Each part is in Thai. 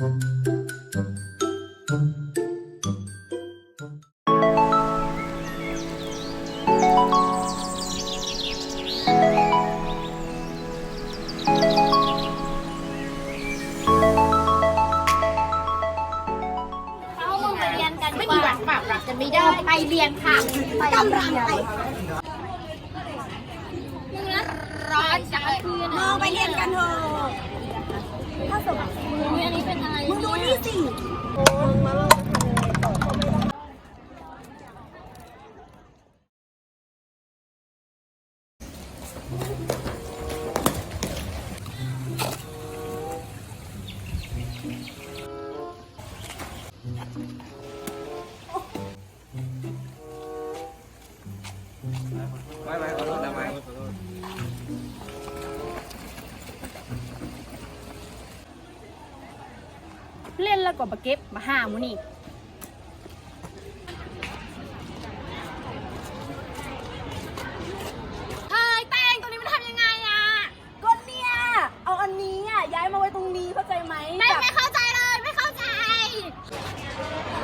ไม่มีหลักปรับหลักกันไม่ได้ไปเรียนค่ะกำลังไปร้อนจังเลยมองไปเรียนกันเถอะถ้าสมมติอันนี้เป็น อ วก็มาเก็บมาห้ามูนี่เฮ้ยแป้งตัวนี้มันทำยังไงอะก็เนี่ยเอาอันนี้อะย้ายมาไว้ตรงนี้เข้าใจไหมไม่แบบไม่เข้าใจเลยไม่เข้าใจ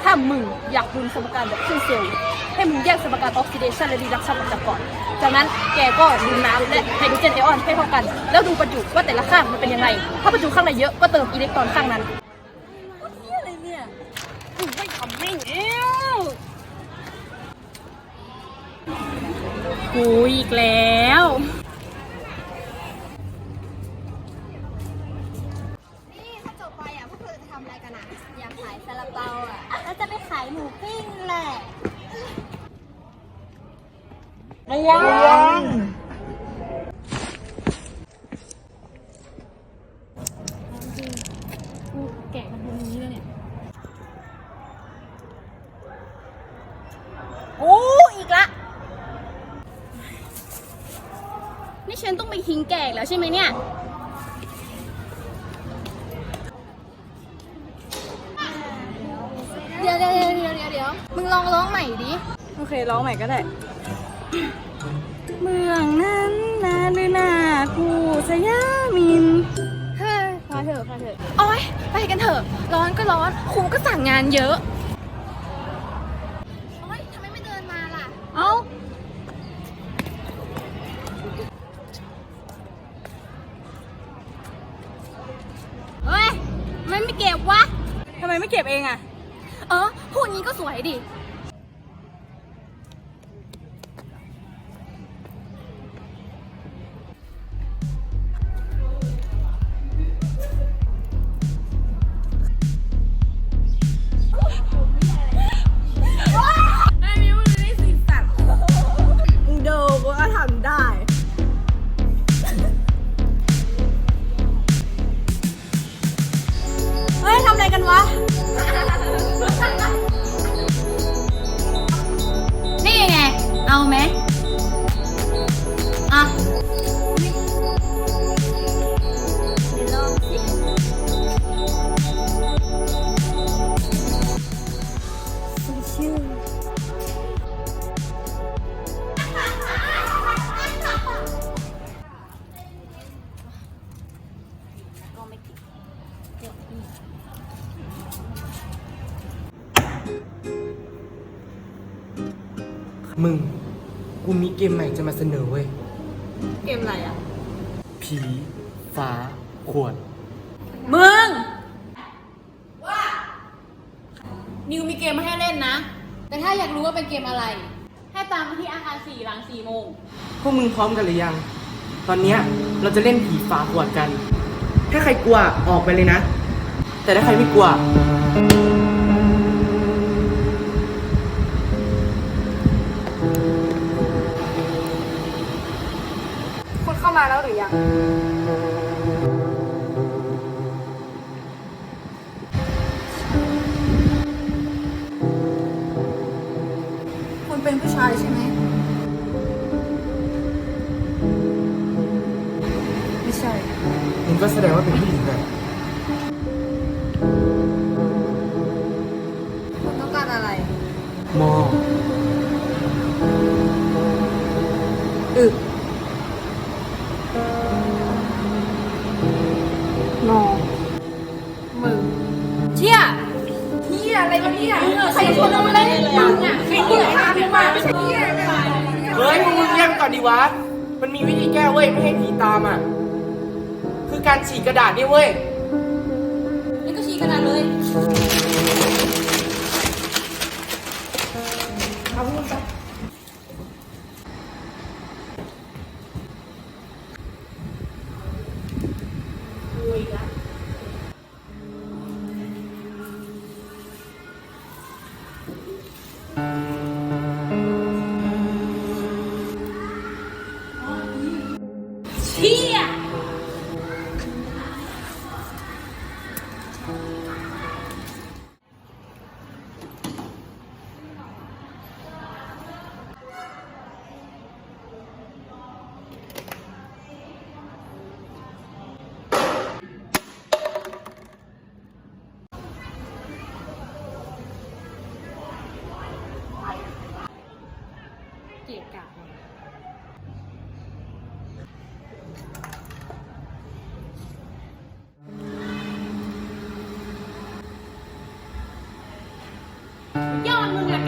ถ้ามึงอยากดูสมการแบบขึ้นเซลล์ให้มึงแยกสมการออกซิเดชันและรีดักชันออกจากก่อน จากนั้นแกก็ดูน้ำและไฮโดรเจนไอออนให้เท่ากัน แล้วดูประจุว่าแต่ละข้างมันเป็นยังไง ถ้าประจุข้างไหนเยอะก็เติมอิเล็กตรอนข้างนั้นอะไรเนี่ยไม่ทำไม่เอว กูอีกแล้ว นี่ถ้าจบไปอะพวกเธอจะทำอะไรกันอะ อยากขายซาลาเปาอะ แล้วจะไปขายหมูปิ้งแหละระวังกูแกะกันตรงนี้เลยเนี่ยกูอีกละ นี่ฉันต้องไปทิ้งแกะอีกแล้วใช่ไหมเนี่ยเดี๋ยวเดี๋ยวเดี๋ยวเดี๋ยวเดี๋ยวเดี๋ยวมึงลองร้องใหม่ดิโอเคร้องใหม่ก็ได้ เมืองนั้นนาหรือนากูสยามินเฮ้ยพอเถอะพอเถอะโอ๊ยไปกันเถอะ ร้อนก็ร้อนครูก็สั่งงานเยอะ ไมไม่เก็บเองอะเออพูดงี้ก็สวยดิไอ้มิวมันไม่สิสัตว์มึงดูกูก็ทำได้ เฮ้ยทำอะไรกันวะ เอาไหมอ่ะเดี๋ยวลองสิชื่อ ก็ไม่ติด มึง กูมีเกมใหม่จะมาเสนอเว้ย เกมอะไรอะ ผีฟ้าขวด มึง ว่า นิวมีเกมมาให้เล่นนะ แต่ถ้าอยากรู้ว่าเป็นเกมอะไร ให้ตามมาที่อาคารสี่หลังสี่โมง พวกมึงพร้อมกันหรือยัง ตอนเนี้ยเราจะเล่นผีฟ้าขวดกัน ถ้าใครกลัวออกไปเลยนะ แต่ถ้าใครไม่กลัว มาแล้วหรือยัง คุณเป็นผู้ชายใช่ไหม ไม่ใช่มึงก็แสดงว่าเป็นผู้หญิงเลยคุณต้องการอะไร มออึ อนดีวะ มันมีวิธีแก้เว้ยไม่ให้ผีตามอะ คือการฉีกกระดาษนี่เว้ย นี่ก็ฉีดกระดาษเลย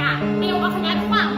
ยอดมึงอ